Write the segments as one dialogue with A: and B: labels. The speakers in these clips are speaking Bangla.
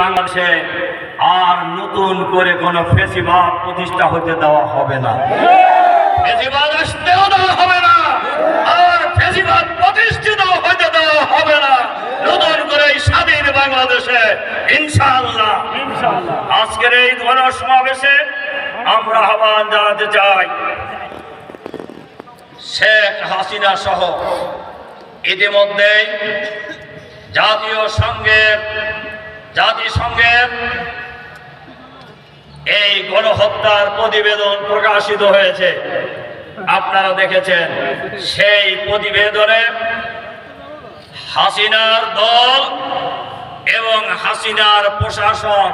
A: বাংলাদেশে আর নতুন করে কোনো ফেসিবাদ প্রতিষ্ঠা হতে দেওয়া হবে না। দেওয়া হবে না, আর প্রতিষ্ঠিত হতে দেওয়া হবে না। নতুন করে আজকের এই আমরা চাই, শেখ সহ জাতীয় সংঘের জাতিসংঘের এই গণহত্যার প্রতিবেদন প্রকাশিত হয়েছে। আপনারা দেখেছেন, সেই প্রতিবেদনে হাসিনার দল এবং হাসিনার প্রশাসন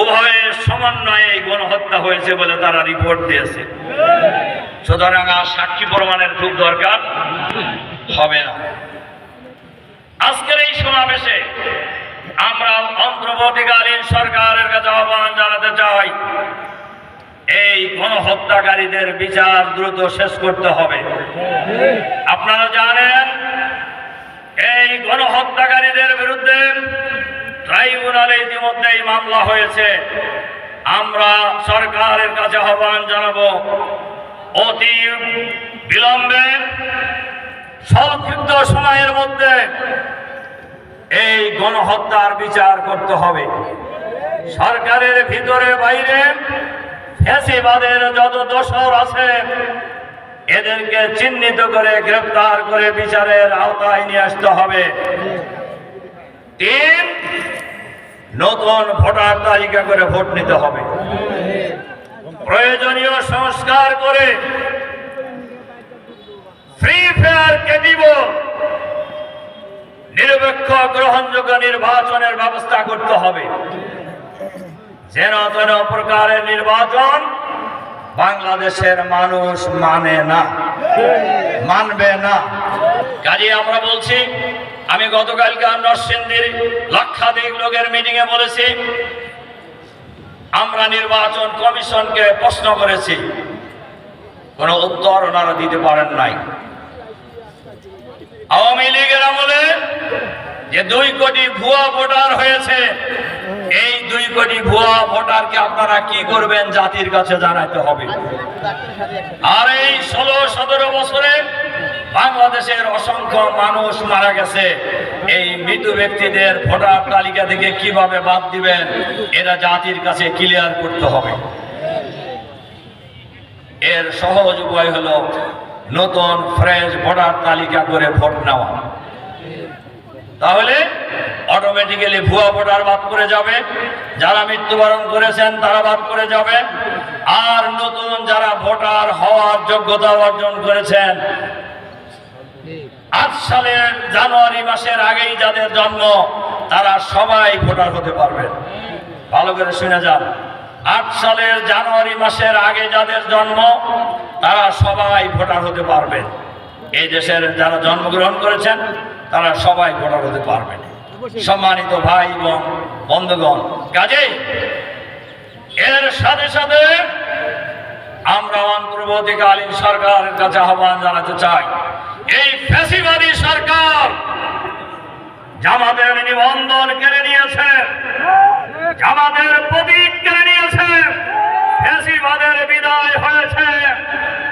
A: উভয়ের সমন্বয়ে গণহত্যা হয়েছে বলে তারা রিপোর্ট দিয়েছে। সুতরাং আর সাক্ষী প্রমাণের খুব দরকার হবে না। আজকের এই সমাবেশে আমরা অন্তর্বর্তীকালীন সরকারের কাছে আহ্বান জানাতে চাই, এই গণহত্যাকারীদের বিচার দ্রুত শেষ করতে হবে। আপনারা জানেন, এই গণহত্যাকারীদের বিরুদ্ধে ট্রাইব্যুনালে ইতিমধ্যেই মামলা হয়েছে। আমরা সরকারের কাছে আহ্বান জানাব, অতি বিলম্বে, সংক্ষিপ্ত সময়ের মধ্যে এই গণহত্যার বিচার করতে হবে। সরকারের ভিতরে বাইরে ফ্যাসিবাদের যত দোষর আছে, এদেরকে চিহ্নিত করে গ্রেফতার করে বিচারের আওতায় নিয়ে আসতে হবে। তিন, নতুন ভোটার তালিকা করে ভোট নিতে হবে। প্রয়োজনীয় সংস্কার করে ফ্রি ফেয়ারকে দিব। নিরপেক্ষ গ্রহণযোগ্য নির্বাচনের ব্যবস্থা করতে হবে। যেন তেন প্রকারের নির্বাচন বাংলাদেশের মানুষ মানে না, মানবে না। কাজে আমরা বলছি, আমি গতকালকে নরসিংদীর লক্ষাধিক লোকের মিটিং এ বলেছি, আমরা নির্বাচন কমিশনকে প্রশ্ন করেছি, কোনো উত্তর ওনারা দিতে পারেন নাই। আওয়ামী লীগের আমলে যে দুই কোটি ভুয়া ভোটার হয়েছে, এই দুই কোটি ভুয়া ভোটারকে আপনারা কি করবেন জাতির কাছে জানাতে হবে। আর এই ষোলো, সতেরো বছরে বাংলাদেশের অসংখ্য মানুষ মারা গেছে। এই মৃত ব্যক্তিদের ভোটার তালিকা থেকে কীভাবে বাদ দিবেন এরা জাতির কাছে ক্লিয়ার করতে হবে। এর সহজ উপায় হলো নতুন, ফ্রেশ ভোটার তালিকা করে ভোট নেওয়া। তাহলে অটোমেটিক্যালি ভুয়া ভোটার বাদ করে যাবে। যারা মৃত্যুবরণ করেছেন, তারা বাদ করে যাবে। আর নতুন যারা ভোটার হওয়ার যোগ্যতা অর্জন করেছেন আট সালের জানুয়ারি মাসের আগেই যাদের জন্ম, তারা সবাই ভোটার হতে পারবেন। ভালো করে শুনে যান। আট সালের জানুয়ারি মাসের আগে যাদের জন্ম, তারা সবাই ভোটার হতে পারবেন। এই দেশের যারা জন্মগ্রহণ করেছেন তারা সবাই ভোটার হতে পারবেন সম্মানিত ভাই এবং বন্ধুগণ কাজেই এর সাথে সাথে আমরা অন্তর্বর্তীকালীন সরকারের কাছে আহ্বান জানাতে চাই। এই ফ্যাসিবাদী সরকার জামাতের নিবন্ধন কেড়ে নিয়েছে। জামাতের প্রতীক কেড়ে নিয়েছে ফ্যাসিবাদের বিদায় হয়েছে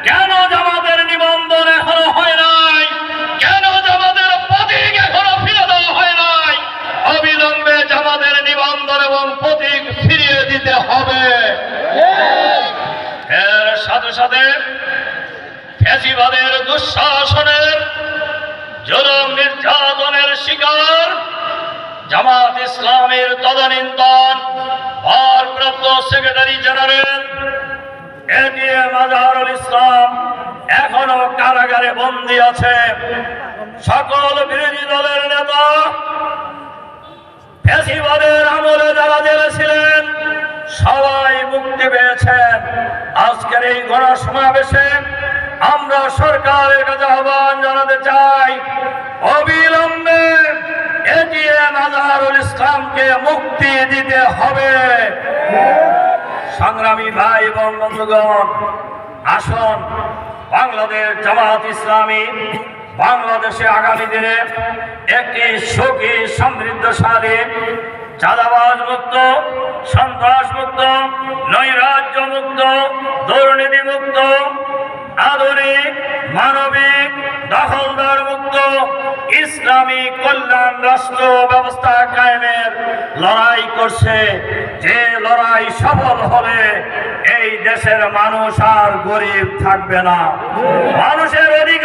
A: কেন জামাতের নিবন্ধন এখনও হয় নাই কেন জামাতের প্রতীক এখনও ফিরে দেওয়া হয় নাই অবিলম্বে জামাতের নিবন্ধন এবং প্রতীক ফিরিয়ে দিতে হবে সাথে ফ্যাসিবাদের দুঃশাসনের, জুলুম নির্যাতনের শিকার, জামাত ইসলামের তদানীন্তন ভারপ্রাপ্ত সেক্রেটারি জেনারেল আজহারুল ইসলাম এখনও কারাগারে বন্দী আছে। সকল বিরোধী দলের নেতা ফ্যাসিবাদের আমলে যারা জেলে ছিলেন সবাই মুক্তি পেয়েছেন। আজকের এই গণসমাবেশে আমরা সরকারের কাছে আহ্বান জানাতে চাই, অবিলম্বে এটিএম আজহারুল ইসলামকে মুক্তি দিতে হবে। সংগ্রামী ভাই এবং বন্ধুগণ, আসুন বাংলাদেশ জামাত ইসলামী বাংলাদেশে আগামী দিনে একটি সুখী, সমৃদ্ধশালী চাঁদাবাজ মুক্ত সন্ত্রাস মুক্ত নৈরাজ্য মুক্ত দুর্নীতি মুক্ত আধুনিক, মানবিক দখলদার মুক্ত ইসলামী কল্যাণ রাষ্ট্র ব্যবস্থা কায়েমের লড়াই করছে। যে লড়াই সফল হলে এই দেশের মানুষ আর গরিব থাকবে না। মানুষের অধিকার